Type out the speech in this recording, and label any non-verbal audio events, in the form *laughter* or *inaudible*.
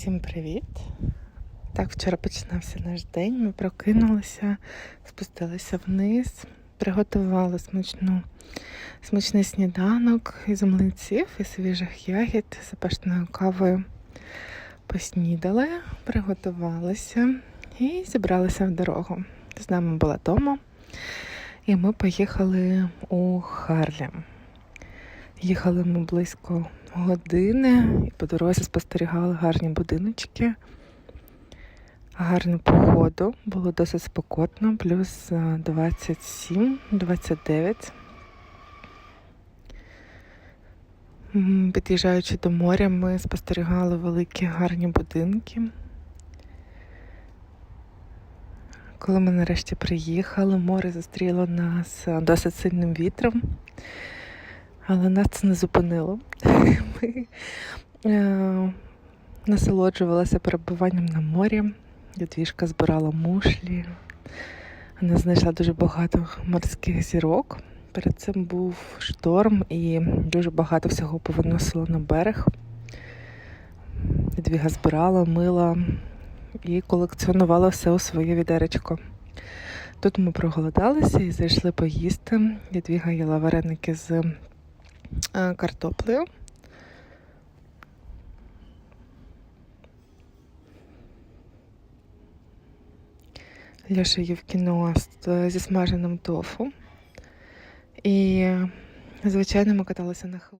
Всім привіт! Так, вчора починався наш день. Ми прокинулися, спустилися вниз, приготували смачну, смачний сніданок із млинців і свіжих ягід з запашною кавою. Поснідали, приготувалися і зібралися в дорогу. З нами була Тома, і ми поїхали у Харлем. Їхали ми близько години і по дорозі спостерігали гарні будиночки, гарну погоду. Було досить спекотно, плюс 27-29. Під'їжджаючи до моря, ми спостерігали великі гарні будинки. Коли ми нарешті приїхали, море зустріло нас е, досить сильним вітром. Але нас це не зупинило. *laughs* Ми е, насолоджувалися перебуванням на морі. Дядвішка збирала мушлі. Вона знайшла дуже багато морських зірок. Перед цим був шторм і дуже багато всього повиносило на берег. Дядвіга збирала, мила і колекціонувала все у своє відеречко. Тут ми проголодалися і зайшли поїсти. Дядвіга їла вареники з картоплею. Льоша їв кіно з- зі смаженим тофу. І, звичайно, ми каталися на хвилі.